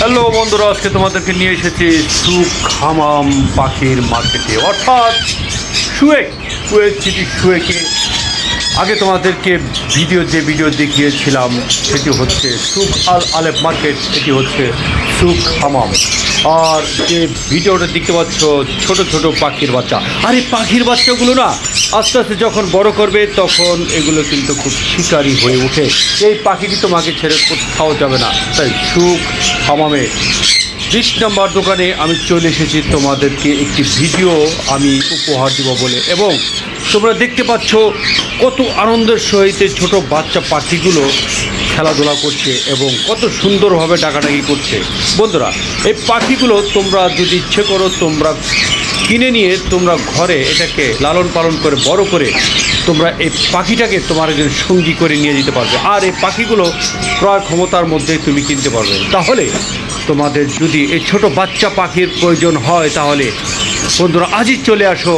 Hello বন্ধুরা, আজকে তোমাদেরকে নিয়ে এসেছি সুখ হামাম পাখির মার্কেটে অর্থাৎ শুয়ে কুয়েত সিটি শুয়েকে আগে তোমাদেরকে ভিডিও যে ভিডিও দেখিয়েছিলাম, সেটি হচ্ছে সুখ আল আলেপ মার্কেট, এটি হচ্ছে সুখ হামাম। আর যে ভিডিওটা দেখতে পাচ্ছ, ছোট ছোট পাখির বাচ্চা। আর এই পাখির বাচ্চাগুলো না, আস্তে আস্তে যখন বড় করবে, তখন এগুলো কিন্তু খুব শিকারী হয়ে ওঠে। এই পাখিটি তোমাকে ছেড়ে কোথাও যাবে না। তাই সুখ হামামে। বিশ নম্বর দোকানে আমি চলে এসেছি তোমাদেরকে একটি ভিডিও আমি উপহার দেবো বলে। এবং তোমরা দেখতে পাচ্ছ কত আনন্দের সহিত ছোট বাচ্চা পাখিগুলো খেলাধুলা করছে এবং কত সুন্দরভাবে ডাকাডাকি করছে। বন্ধুরা, এই পাখিগুলো তোমরা যদি ইচ্ছে করো তোমরা কিনে নিয়ে তোমরা ঘরে এটাকে লালন পালন করে, বড় করে তোমরা এই পাখিটাকে তোমার একজন সঙ্গী করে নিয়ে যেতে পারবে। আর এই পাখিগুলো ক্রয় ক্ষমতার মধ্যে তুমি কিনতে পারবে। তাহলে তোমাদের যদি এই ছোট বাচ্চা পাখির প্রয়োজন হয় তাহলে বন্ধুরা আজই চলে আসো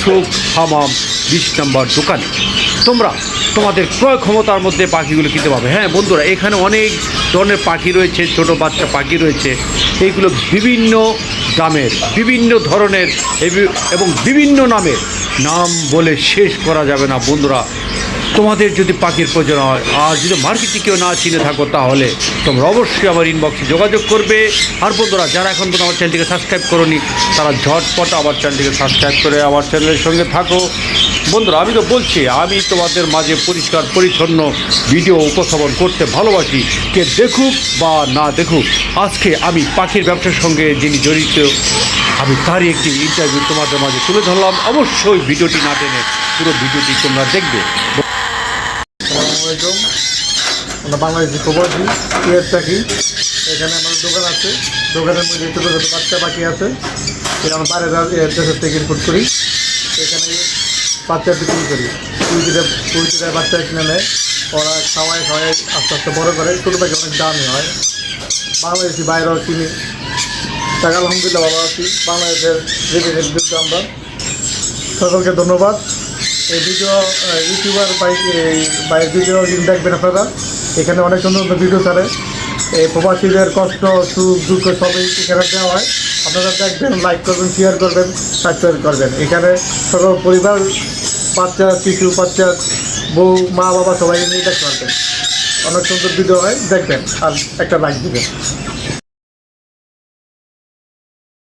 সুখ হামাম বিশ নম্বর দোকানে। তোমরা তোমাদের ক্রয় ক্ষমতার মধ্যে পাখিগুলো কিনতে পাবে। হ্যাঁ বন্ধুরা, এখানে অনেক ধরনের পাখি রয়েছে, ছোট বাচ্চা পাখি রয়েছে। এইগুলো বিভিন্ন দামের, বিভিন্ন ধরনের এবং বিভিন্ন নামের। নাম বলে শেষ করা যাবে না, বন্ধুরা। তোমাদের যদি পাখির প্রয়োজন হয়, আর যদি মার্কেটে কেউ না চিনে থাকো তাহলে তোমরা অবশ্যই আমার ইনবক্সে যোগাযোগ করবে। আর বন্ধুরা, যারা এখন আমার চ্যানেলটিকে সাবস্ক্রাইব করোনি, তারা ঝটপট আমার চ্যানেলটিকে সাবস্ক্রাইব করে আমার চ্যানেলের সঙ্গে থাকো। বন্ধুরা, আমি তো বলছি, আমি তোমাদের মাঝে পরিষ্কার পরিচ্ছন্ন ভিডিও উপস্থাপন করতে ভালোবাসি। কে দেখুক বা না দেখুক, আজকে আমি পাখির ব্যবসার সঙ্গে যিনি জড়িত, আমি তারই একটি ইন্টারভিউ তোমাদের মাঝে তুলে ধরলাম। অবশ্যই ভিডিওটি না টেনে পুরো ভিডিওটি তোমরা দেখবে। আসসালামাইকুম আমরা বাংলাদেশি প্রবাসী কুয়েত থাকি এখানে আমাদের দোকান আছে। দোকানের মধ্যে ছোটো ছোটো বাচ্চা পাখি আছে। এটা আমরা বাইরে দেশের থেকে ইনপুট করি। এখানে বাচ্চা বিক্রি করি। কুইটিতে কুইটিতে বাচ্চা কিনে নেয়। ওরা খাওয়ায় খাওয়ায় আস্তে আস্তে বড় করে। ছোটো পাখি অনেক দামি হয়। বাংলাদেশি বাইরেও কিনি। টাকা আলহামদুলিল্লাহ ভালো আছি। বাংলাদেশের আমরা সকলকে ধন্যবাদ। এই ভিডিও ইউটিউবার বাইক এই বাই ভিডিও দেখবেন আপনারা। এখানে অনেক সুন্দর সুন্দর ভিডিও ছাড়ে। এই প্রবাসীদের কষ্ট, সুখ, দুঃখ সবই এখানে দেওয়া হয়। আপনারা দেখবেন লাইক করবেন শেয়ার করবেন সাবস্ক্রাইব করবেন। এখানে সকল পরিবার, বাচ্চা, শিশু, বাচ্চা, বউ, মা, বাবা সবাই নিয়ে দেখতে পারবেন। অনেক সুন্দর ভিডিও হয়, দেখবেন। আর একটা লাইক দিবেন।